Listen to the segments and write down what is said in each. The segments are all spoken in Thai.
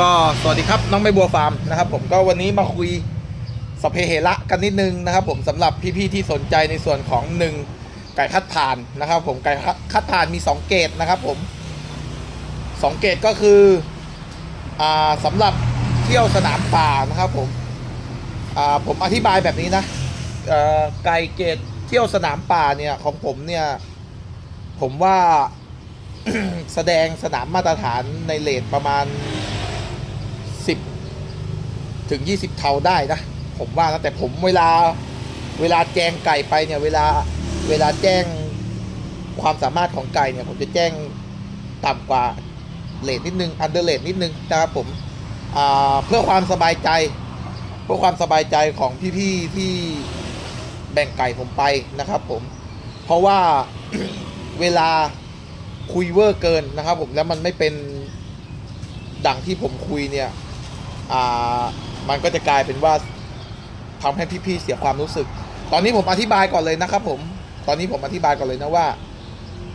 ก็สวัสดีครับน้องใบบัวฟาร์มนะครับ ผมก็วันนี้มาคุยสเพเหระกันนิดนึงนะครับ ผมสำหรับพี่ๆที่สนใจในส่วนของหนึ่งไก่คัดผ่านนะครับ ผมไก่คัดผ่านมีสองเกรดนะครับ ผมสองเกรดก็คืออ่าสำหรับเที่ยวสนามป่านะครับ ผมอ่าผมอธิบายแบบนี้นะไก่เกรดเที่ยวสนามป่าเนี่ยของผมเนี่ย ผมว่าแสดงสนามมาตรฐานในเลทประมาณ ถึง 20 เท่าได้นะ ผมว่านะแต่ผมเวลาเวลาแจ้งไก่ไปเนี่ย เวลาเวลาแจ้งความสามารถของไก่เนี่ย ผมจะแจ้งต่ำกว่าเลทนิดนึงอันเดอร์เลทนิดนึงนะครับผมเพื่อความสบายใจ เพื่อความสบายใจของพี่ๆที่แบ่งไก่ผมไปนะครับ ผม เพราะว่าเวลาคุยเวอร์เกินนะครับ ผมแล้วมันไม่เป็นดังที่ผมคุยเนี่ยอ่า มันก็จะกลายเป็นว่าทำให้พี่ๆเสียความรู้สึก ตอนนี้ผมอธิบายก่อนเลยนะครับ ผม ตอนนี้ผมอธิบายก่อนเลยนะว่า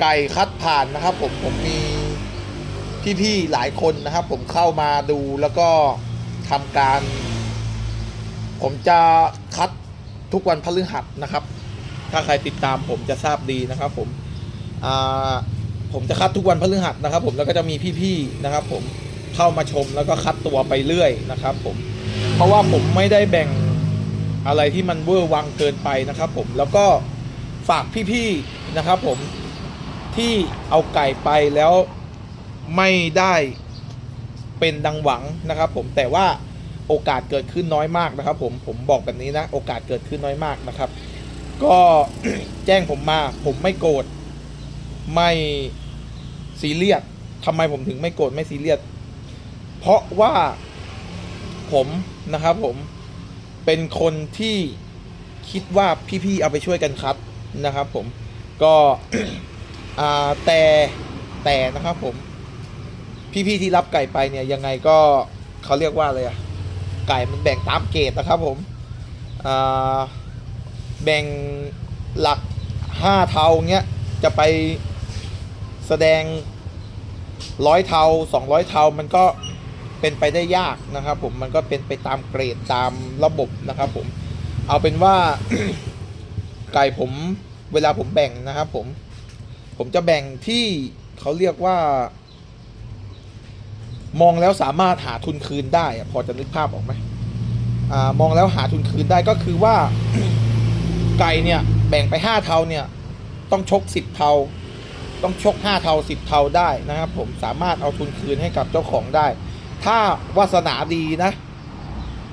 ไก่คัดผ่านนะครับ ผมผมมีพี่ๆหลายคนนะครับ ผมเข้ามาดูแล้วก็ทำการ ผมจะคัดทุกวันพฤหัสนะครับ ถ้าใครติดตามผมจะทราบดีนะครับ ผมผมจะคัดทุกวันพฤหัสนะครับ ผมแล้วก็จะมีพี่ๆนะครับ ผมเข้ามาชมแล้วก็คัดตัวไปเรื่อยนะครับ ผม เพราะว่าผมไม่ได้แบ่งอะไรที่มันเวอร์วังเกินไปนะครับผมแล้วก็ฝากพี่ๆนะครับผมที่เอาไก่ไปแล้วไม่ได้เป็นดังหวังนะครับผมแต่ว่าโอกาสเกิดขึ้นน้อยมากนะครับ ผมผมบอกแบบนี้นะ โอกาสเกิดขึ้นน้อยมากนะครับ ก็แจ้งผมมา ผมไม่โกรธไม่ซีเรียสทำไมผมถึงไม่โกรธไม่ซีเรียสเพราะว่า ผมนะครับผมเป็นคนที่คิดว่าพี่ๆเอาไปช่วยกันคัดนะครับ ผมก็แต่แต่นะครับผม พี่ๆที่รับไก่ไปเนี่ยยังไงก็เขาเรียกว่าอะไรอะไก่มันแบ่งตามเกรดนะครับผมแบ่งหลักห้าเท่าเงี้ยจะไปแสดงร้อยเท่าสองร้อยเท่ามันก็ เป็นไปได้ยากนะครับผมมันก็เป็นไปตามเกรดตามระบบนะครับผมเอาเป็นว่าไก่ผมเวลาผมแบ่งนะครับผม ผมจะแบ่งที่เขาเรียกว่า มองแล้วสามารถหาทุนคืนได้อะพอจะนึกภาพออกไหมอ่ามองแล้วหาทุนคืนได้ก็คือว่าไก่เนี่ยแบ่งไปห้าเท่าเนี่ยต้องชกสิบเท่าต้องชกห้าเท่าสิบเท่าได้นะครับผมสามารถเอาทุนคืนให้กับเจ้าของได้ ถ้าวาสนาดีนะ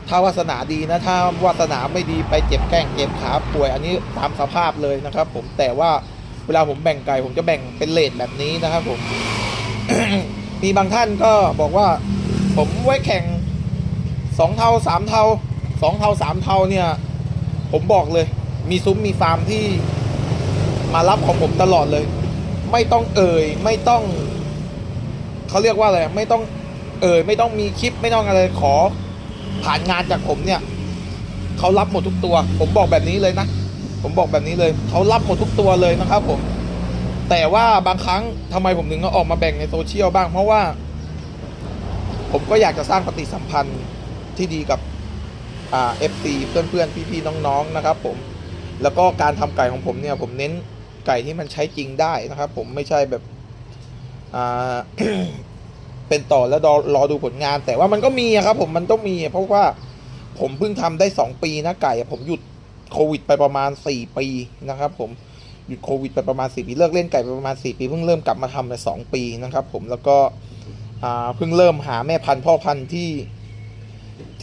ถ้าวาสนาดีนะ ถ้าวาสนาไม่ดีไปเจ็บแข้งเจ็บขาป่วยอันนี้ตามสภาพเลยนะครับ ผมแต่ว่าเวลาผมแบ่งไก่ผมจะแบ่งเป็นเลทแบบนี้นะครับผม มีบางท่านก็บอกว่า ผมไว้แข่งสองเท่าสามเท่าสองเท่าสามเท่าเนี่ย ผมบอกเลย มีซุ้มมีฟาร์มที่มารับของผมตลอดเลย ไม่ต้องเอ่ย ไม่ต้อง เขาเรียกว่าอะไรไม่ต้อง เอ่ยไม่ต้องมีคลิปไม่ต้องอะไรขอ ผ่านงานจากผมเนี่ยเขารับหมดทุกตัว ผมบอกแบบนี้เลยนะ ผมบอกแบบนี้เลยเขารับหมดทุกตัวเลยนะครับ ผม แต่ว่าบางครั้งทำไมผมถึงต้อออกมาแบ่งในโซเชียลบ้างเพราะว่า ผมก็อยากจะสร้างปฏิสัมพันธ์ที่ดีกับอ่าเอฟซีเพื่อนๆพี่ๆน้องๆนะครับ ผม แล้วก็การทำไก่ของผมเนี่ย ผมเน้นไก่ที่มันใช้จริงได้นะครับ ผมไม่ใช่แบบอ่า เป็นต่อแล้วรอรอดูผลงาน แต่ว่ามันก็มีครับ ผมมันต้องมี เพราะว่าผมเพิ่งทำได้สองปีนะไก่ ผมหยุดโควิดไปประมาณสี่ปีนะครับ ผมหยุดโควิดไปประมาณสี่ปีเลิกเล่นไก่ไปประมาณสี่ปีเพิ่งเริ่มกลับมาทำในสองปีนะครับ ผมแล้วก็เพิ่งเริ่มหาแม่พันธุ์พ่อพันธุ์ที่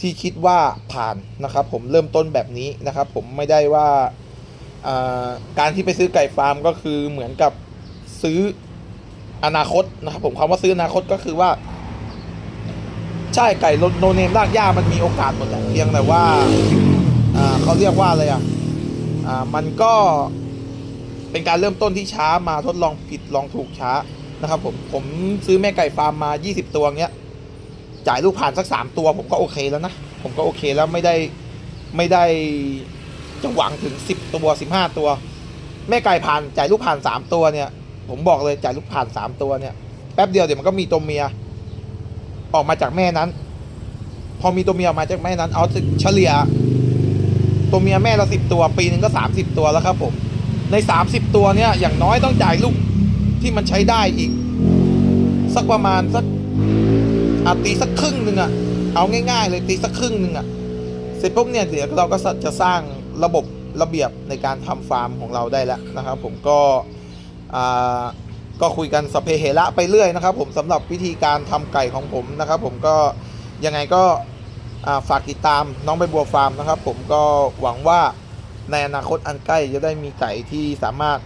ที่คิดว่าผ่านนะครับ ผมเริ่มต้นแบบนี้นะครับ ผมไม่ได้ว่าการที่ไปซื้อไก่ฟาร์มก็คือเหมือนกับซื้อ อนาคตนะครับผมคำว่าซื้ออนาคตก็คือว่า ใช่ไก่โนเนมรากหญ้ามันมีโอกาสหมดแหละเพียงแต่ว่าอ่าเขาเรียกว่าอะไรอะอ่ามันก็เป็นการเริ่มต้นที่ช้ามาทดลองผิดลองถูกช้านะครับผมผมซื้อแม่ไก่ฟาร์มมา 20 ตัวเงี้ยจ่ายลูกผ่านสักสามตัว ผมก็โอเคแล้วนะ ผมก็โอเคแล้วไม่ได้ไม่ได้จะหวังถึงสิบตัวสิบห้าตัว แม่ไก่ผ่านจ่ายลูกผ่านสามตัวเนี่ย ผมบอกเลยจ่ายลูกผ่านสามตัวเนี่ยแป๊บเดียวเดี๋ยวมันก็มีตัวเมีย ออกมาจากแม่นั้น พอมีตัวเมียออกมาจากแม่นั้น เอาเฉลี่ย ตัวเมียแม่ละสิบตัว ปีหนึ่งก็สามสิบตัวแล้วครับผม ในสามสิบตัวเนี่ย อย่างน้อยต้องจ่ายลูกที่มันใช้ได้อีก สักประมาณสักอาตีสักครึ่งหนึ่งอะเอาง่ายๆเลยตีสักครึ่งหนึ่งอะเสร็จปุ๊บเนี่ยเดี๋ยวเราก็จะสร้างระบบระเบียบในการทำฟาร์มของเราได้แล้วนะครับ ผมก็ ก็คุยกันสเปเหระไปเรื่อยนะครับ ผมสำหรับวิธีการทำไก่ของผมนะครับ ผมก็ยังไงก็ฝากติดตามน้องใบบัวฟาร์มนะครับ ผมก็หวังว่าในอนาคตอันใกล้จะได้มีไก่ที่สามารถ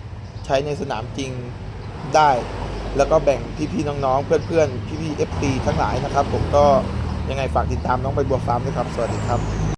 ใช้ในสนามจริงได้ แล้วก็แบ่งพี่ๆน้องๆเพื่อนๆพี่ๆ FP ทั้งหลายนะครับ ผมก็ยังไงฝากติดตามน้องใบบัวฟาร์มด้วยครับ สวัสดีครับ